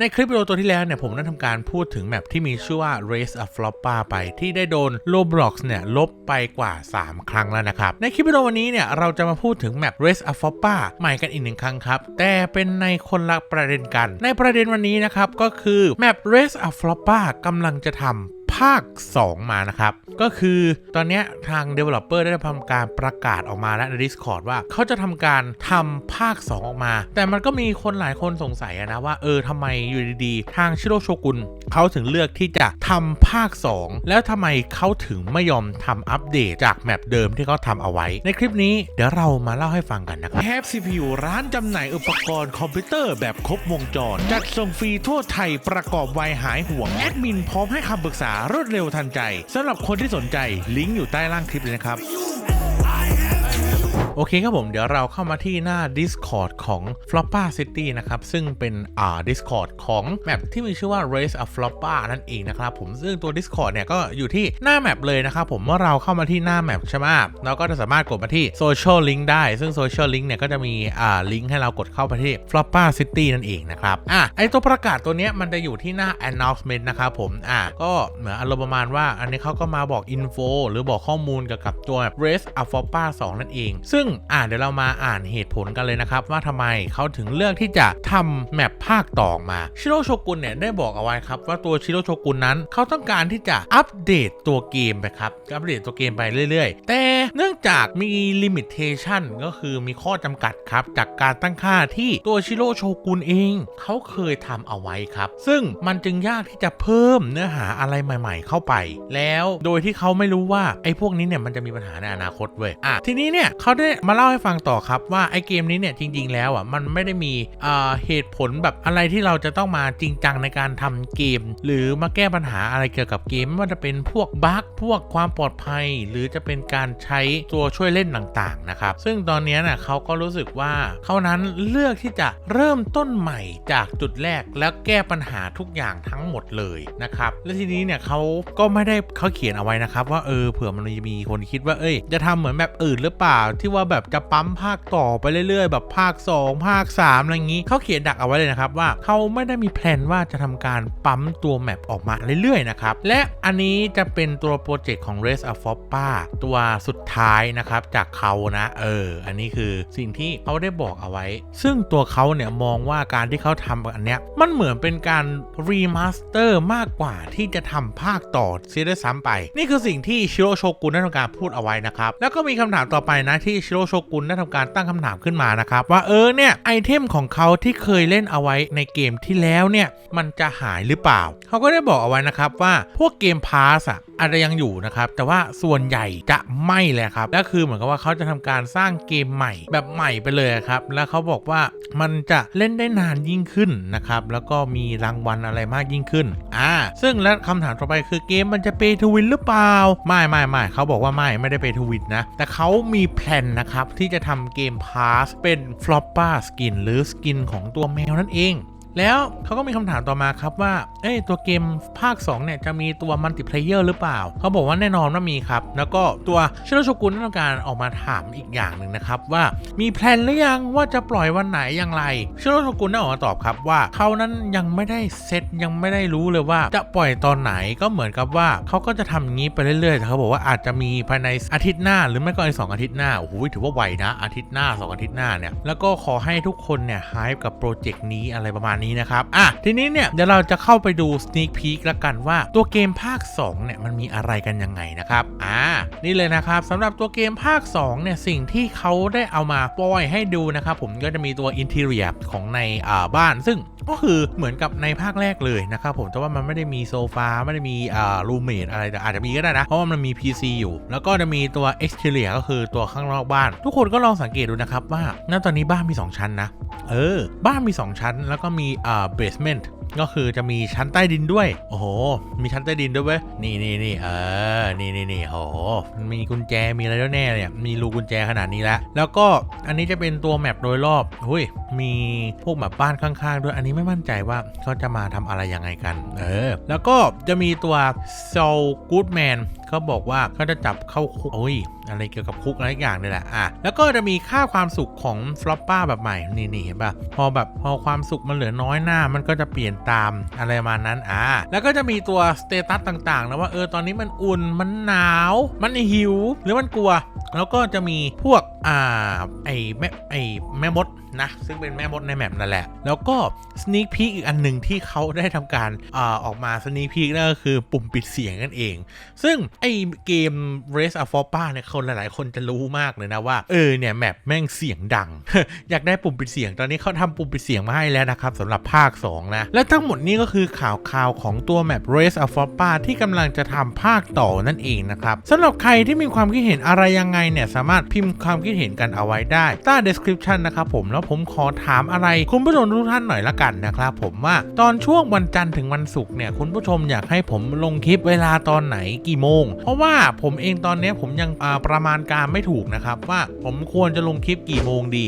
ในคลิปวิดีโอตัวที่แล้วเนี่ยผมได้ทำการพูดถึงแมปที่มีชื่อว่า Race of Floppa ไปที่ได้โดน Roblox เนี่ยลบไปกว่า 3 ครั้งแล้วนะครับ ในคลิปวิดีโอวันนี้เนี่ยเราจะมาพูดถึงแมป Race of Floppa ใหม่กันอีกหนึ่งครั้งครับ แต่เป็นในคนละประเด็นกัน ในประเด็นวันนี้นะครับก็คือแมป Race of Floppa กำลังจะทำภาค 2 มานะครับ ก็คือตอนนี้ทาง Developer ได้ทำการประกาศออกมาแล้วใน Discord ว่าเขาจะทำการทำภาค 2 ออกมา แต่มันก็มีคนหลายคนสงสัยนะว่า เออทำไมอยู่ดีๆ ทางชิโรโชกุนเขาถึงเลือกที่จะทำภาค 2 แล้วทำไมเขาถึงไม่ยอมทำอัปเดตจากแมปเดิมที่เขาทำเอาไว้ ในคลิปนี้เดี๋ยวเรามาเล่าให้ฟังกันนะครับแฮป CPU ร้านจำหน่ายอุปกรณ์คอมพิวเตอร์แบบครบวงจร จัดส่งฟรีทั่วไทยประกอบไวหายห่วงแอดมินพร้อมให้คำปรึกษารวดเร็วทันใจสำหรับคนที่สนใจลิงก์อยู่ใต้ล่างคลิปเลยนะครับ โอเคครับผมเดี๋ยวเราเข้ามาที่หน้า Discord ของ Floppa City นะครับ ซึ่งเป็นอ่า Discord ของแมปที่มีชื่อว่า Race of Floppa นั่นเองนะครับผมซึ่งตัว Discord เนี่ยก็อยู่ที่หน้าแมปเลยนะครับผมเมื่อเราเข้ามาที่หน้าแมปใช่ไหมเราก็จะสามารถกดมาที่ Social Link ได้ ซึ่ง Social Link เนี่ยก็จะมีอ่าลิงก์ให้เรากดเข้าไปที่ Floppa City นั่นเองนะครับอะไอตัวประกาศตัวเนี้ยมันจะอยู่ที่หน้า announcement นะครับผมอะก็เหมือนอารมณ์ประมาณว่าอันนี้เขาก็มาบอก info หรือบอกข้อมูลเกี่ยวกับตัว Race of Floppa 2 นั่นเอง ซึ่งอ่าเดี๋ยวเรามาอ่านเหตุผลกันเลยนะครับ ว่าทำไมเขาถึงเลือกที่จะทำแมปภาคต่อมาชิโร่โชกุนเนี่ยได้บอกเอาไว้ครับว่าตัวชิโร่โชกุนนั้นเขาต้องการที่จะอัปเดตตัวเกมไปครับอัปเดตตัวเกมไปเรื่อยๆ แต่เนื่องจากมีลิมิตเ t ชันก็คือมีข้อจำกัดครับจากการตั้งค่าที่ตัวชิโร่โชกุนเองเขาเคยทำเอาไว้ครับ ซึ่งมันจึงยากที่จะเพิ่มเนื้อหาอะไรใหม่ ๆ เข้าไป แล้วโดยที่เขาไม่รู้ว่าไอ้พวกนี้เนี่ยมันจะมีปัญหาในอนาคตเว้ยอะทีนี้เนี่ยเขาได้มาเล่าให้ฟังต่อครับว่าไอ้เกมนี้เนี่ยจริง ๆ แล้วอะมันไม่ได้มีเอ่อเหตุผลแบบอะไรที่เราจะต้องมาจริงจังในการทำเกม หรือมาแก้ปัญหาอะไรเกี่ยวกับเกมไม่ว่าจะเป็นพวกบั๊กพวกความปลอดภัย หรือจะเป็นการใช้ตัวช่วยเล่นต่างๆนะครับซึ่งตอนนี้น่ะเขาก็รู้สึกว่าเขานั้นเลือกที่จะเริ่มต้นใหม่จากจุดแรกแล้วแก้ปัญหาทุกอย่างทั้งหมดเลยนะครับและทีนี้เนี่ยเขาก็ไม่ได้เขาเขียนเอาไว้นะครับ ว่าเออเผื่อมันจะมีคนคิดว่าเอ้ยจะทำเหมือนแบบอื่นหรือเปล่าที่ว่าแบบจะปั๊มภาคต่อไปเรื่อยๆ แบบภาค 2 ภาค 3 อะไรอย่างนี้เขาเขียนดักเอาไว้เลยนะครับว่าเขาไม่ได้มีแผนว่าจะทำการปั๊มตัวแมปออกมาเรื่อยๆนะครับและอันนี้จะเป็นตัวโปรเจกต์ของ Race of Foppa ตัวสุดท้ายนะครับจากเขานะเอออันนี้คือสิ่งที่เขาได้บอกเอาไว้ ซึ่งตัวเขาเนี่ยมองว่าการที่เขาทำอันเนี้ยมันเหมือนเป็นการรีมาสเตอร์มากกว่าที่จะทำภาคต่อเสียด้วยซ้ำไป นี่คือสิ่งที่ชิโรโชกุนได้ทำการพูดเอาไว้นะครับแล้วก็มีคำถามต่อไปนะที่ชิโรโชกุนได้ทำการตั้งคำถามขึ้นมานะครับ ว่าเออเนี่ยไอเทมของเขาที่เคยเล่นเอาไว้ในเกมที่แล้วเนี่ยมันจะหายหรือเปล่า เขาก็ได้บอกเอาไว้นะครับว่าพวกเกมพาสอะอาจจะยังอยู่นะครับ แต่ว่าส่วนใหญ่จะไม่เลยครับและคือเหมือนกับว่าเขาจะทำการสร้างเกมใหม่แบบใหม่ไปเลยครับ แล้วเขาบอกว่ามันจะเล่นได้นานยิ่งขึ้นนะครับ แล้วก็มีรางวัลอะไรมากยิ่งขึ้น อ่า ซึ่งและคำถามต่อไปคือเกมมันจะเปทวินหรือเปล่า ไม่ไม่ไม่เขาบอกว่าไม่ไม่ได้เปทวินนะ แต่เขามีแผนนะครับ ที่จะทำเกมพาสเป็นฟลอปป้าสกินหรือสกินของตัวแมวนั่นเอง แล้วเขาก็มีคำถามต่อมาครับว่า เอ้ยตัวเกมภาค 2 เนี่ย จะมีตัวมัลติเพลเยอร์หรือเปล่า เขาบอกว่าแน่นอนว่ามีครับ แล้วก็ตัวชิโรโชกุนได้ต้องการออกมาถามอีกอย่างหนึ่งนะครับ ว่ามีแพลนหรือยังว่าจะปล่อยวันไหนอย่างไรชิโรโชกุนได้ออกมาตอบครับว่าเขานั้นยังไม่ได้เซตยังไม่ได้รู้เลยว่าจะปล่อยตอนไหนก็เหมือนกับว่าเขาก็จะทำอย่างนี้ไปเรื่อยๆแต่เขาบอกว่าอาจจะมีภายในอาทิตย์หน้า หรือไม่ก็อีกสองอาทิตย์หน้าโอ้โหถือว่าไวนะอาทิตย์หน้าสองอาทิตย์หน้าเนี่ยแล้วก็ขอให้ทุกคนเนี่ยฮายกับโปรเจกต์นี้อะไรประมาณนี้นะครับอะทีนี้เนี่ยเดี๋ยวเราจะเข้าไปดู sneak peek แล้วกันว่าตัวเกมภาค2เนี่ยมันมีอะไรกันยังไงนะครับอ่านี่เลยนะครับสำหรับตัวเกมภาค2เนี่ยสิ่งที่เขาได้เอามาปล่อยให้ดูนะครับผมก็จะมีตัว interior ของในอ่าบ้าน ซึ่งก็คือเหมือนกับในภาคแรกเลยนะครับผมแต่ว่ามันไม่ได้มีโซฟาไม่ได้มีอ่ารูเมทอะไรแต่อาจจะมีก็ได้นะ เพราะว่ามันมี PC อยู่ แล้วก็จะมีตัว exterior ก็คือตัวข้างนอกบ้าน ทุกคนก็ลองสังเกตดูนะครับว่าณตอนนี้บ้านมี 2 ชั้นนะ เออ บ้านมี 2 ชั้น แล้วก็มีอ่า basement ก็คือจะมีชั้นใต้ดินด้วย โอ้โห มีชั้นใต้ดินด้วยเว้ย นี่นี่นี่เออ นี่นี่นี่โอ้โหมีกุญแจ มีอะไรด้วยแน่เนี่ย มีรูกุญแจขนาดนี้แล้ว แล้วก็อันนี้จะเป็นตัวแมปโดยรอบหุยมีพวกแบบบ้านข้างๆ ด้วย อันนี้ไม่มั่นใจว่าเขาจะมาทำอะไรยังไงกัน เออ แล้วก็จะมีตัว Soul Goodman เขาบอกว่าเขาจะจับเข้าคุกโอ้ยอะไรเกี่ยวกับคุกอะไรอย่างนี่แหละอะแล้วก็จะมีค่าความสุขของฟลอปป้าแบบใหม่นี่นี่เห็นปะพอแบบพอความสุขมันเหลือน้อยหน้ามันก็จะเปลี่ยนตามอะไรมานั้นอะแล้วก็จะมีตัวสเตตัสต่างๆนะว่าเออตอนนี้มันอุ่นมันหนาว มันหิว หรือมันกลัว แล้วก็จะมีพวกอ่าไอแม่ไอแม่มดนะซึ่งเป็นแม่มดในแมปนั่นแหละ แล้วก็ส n น a พี k อีกอันหนึ่งที่เขาได้ทำการอ่าออกมาส n น a พี k นั่นก็คือปุ่มปิดเสียงกันเอง ซึ่งไอเกม Race of f o p a เนี่ยคนหลายๆ คนจะรู้มากเลยนะว่า เออเนี่ยแมปแม่งเสียงดัง อยากได้ปุ่มปิดเสียงตอนนี้เขาทำปุ่มปิดเสียงมาให้แล้วนะครับสำหรับภาค 2 นะ และทั้งหมดนี้ก็คือข่าวข่าวของตัวแมป Race of f o p a ที่กำลังจะทำภาคต่อนั่นเองนะครับสำหรับใครที่มีความคิดเห็นอะไรยังไงเนี่ยสามารถพิมพ์ความคิดเห็นกันเอาไว้ได้ใต้ description นะครับผมแล้วผมขอถามอะไร คุณผู้ชมทุกท่านหน่อยละกันนะครับผมว่าตอนช่วงวันจันทร์ถึงวันศุกร์เนี่ยคุณผู้ชมอยากให้ผมลงคลิปเวลาตอนไหนกี่โมง เพราะว่าผมเองตอนนี้ผมยังประมาณการไม่ถูกนะครับว่าผมควรจะลงคลิปกี่โมงดี